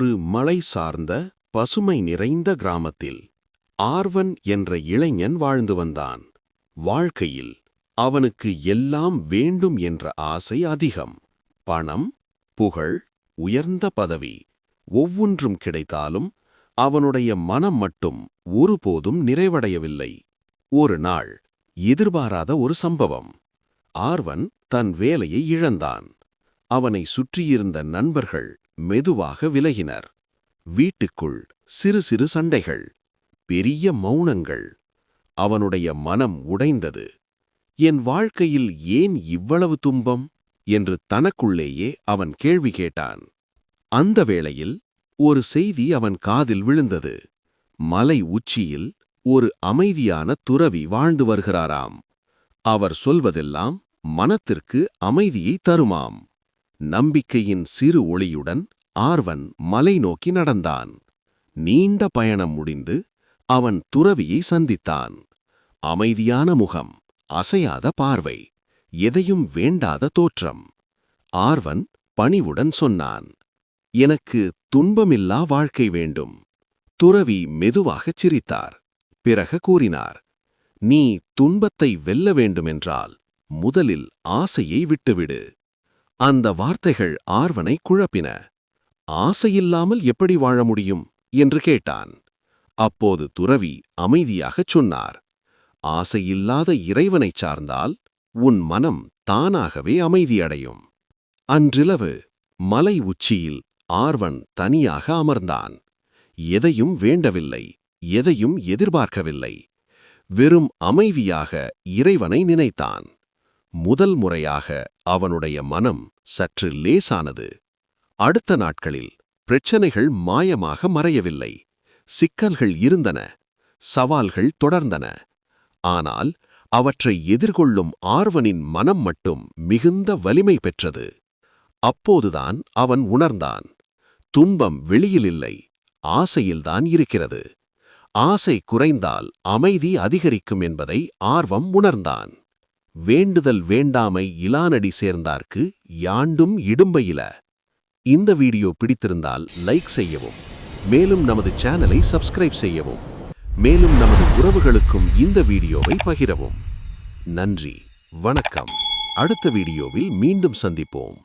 ஒரு மலை சார்ந்த பசுமை நிறைந்த கிராமத்தில் ஆர்வன் என்ற இளைஞன் வாழ்ந்து வந்தான். வாழ்க்கையில் அவனுக்கு எல்லாம் வேண்டும் என்ற ஆசை அதிகம். பணம் புகழ் உயர்ந்த பதவி ஒவ்வொன்றும் கிடைத்தாலும் அவனுடைய மனம் மட்டும் ஒருபோதும் நிறைவடையவில்லை. ஒரு நாள் எதிர்பாராத ஒரு சம்பவம். ஆர்வன் தன் வேலையை இழந்தான். அவனை சுற்றியிருந்த நண்பர்கள் மெதுவாக விலகினர். வீட்டுக்குள் சிறு சிறு சண்டைகள் பெரிய மௌனங்கள். அவனுடைய மனம் உடைந்தது. என் வாழ்க்கையில் ஏன் இவ்வளவு துன்பம்? என்று தனக்குள்ளேயே அவன் கேள்வி கேட்டான். அந்த வேளையில் ஒரு செய்தி அவன் காதில் விழுந்தது. மலை உச்சியில் ஒரு அமைதியான துறவி வாழ்ந்து வருகிறாராம். அவர் சொல்வதெல்லாம் மனத்திற்கு அமைதியை தருமாம். நம்பிக்கையின் சிறு ஒளியுடன் ஆர்வன் மலை நோக்கி நடந்தான். நீண்ட பயணம் முடிந்து அவன் துறவியை சந்தித்தான். அமைதியான முகம் அசையாத பார்வை எதையும் வேண்டாத தோற்றம். ஆர்வன் பணிவுடன் சொன்னான் எனக்கு துன்பமில்லா வாழ்க்கை வேண்டும். துறவி மெதுவாகச் சிரித்தார். பிறகு கூறினார் நீ துன்பத்தை வெல்ல வேண்டுமென்றால் முதலில் ஆசையை விட்டுவிடு. அந்த வார்த்தைகள் ஆர்வனை குழப்பின. ஆசையில்லாமல் எப்படி வாழ முடியும்? என்று கேட்டான். அப்போது துறவி அமைதியாகச் சொன்னார். ஆசையில்லாத இறைவனைச் சார்ந்தால் உன் மனம் தானாகவே அமைதியடையும். அன்றிரவு மலை உச்சியில் ஆர்வன் தனியாக அமர்ந்தான். எதையும் வேண்டவில்லை எதையும் எதிர்பார்க்கவில்லை. வெறும் அமைதியாக இறைவனை நினைத்தான். முதல் முறையாக அவனுடைய மனம் சற்று லேசானது. அடுத்த நாட்களில் பிரச்சனைகள் மாயமாக மறையவில்லை. சிக்கல்கள் இருந்தன. சவால்கள் தொடர்ந்தன. ஆனால் அவற்றை எதிர்கொள்ளும் ஆர்வனின் மனம் மட்டும் மிகுந்த வலிமை பெற்றது. அப்போதுதான் அவன் உணர்ந்தான். துன்பம் வெளியில் இல்லை. ஆசையில்தான் இருக்கிறது. ஆசை குறைந்தால் அமைதி அதிகரிக்கும் என்பதை ஆர்வம் உணர்ந்தான். வேண்டுதல் வேண்டாமை இலானடி சேர்ந்தார்க்கு யாண்டும் இடும்பையில. இந்த வீடியோ பிடித்திருந்தால் லைக் செய்யவும் மேலும் நமது சேனலை சப்ஸ்கிரைப் செய்யவும் மேலும் நமது உறவுகளுக்கும் இந்த வீடியோவை பகிரவும். நன்றி வணக்கம். அடுத்த வீடியோவில் மீண்டும் சந்திப்போம்.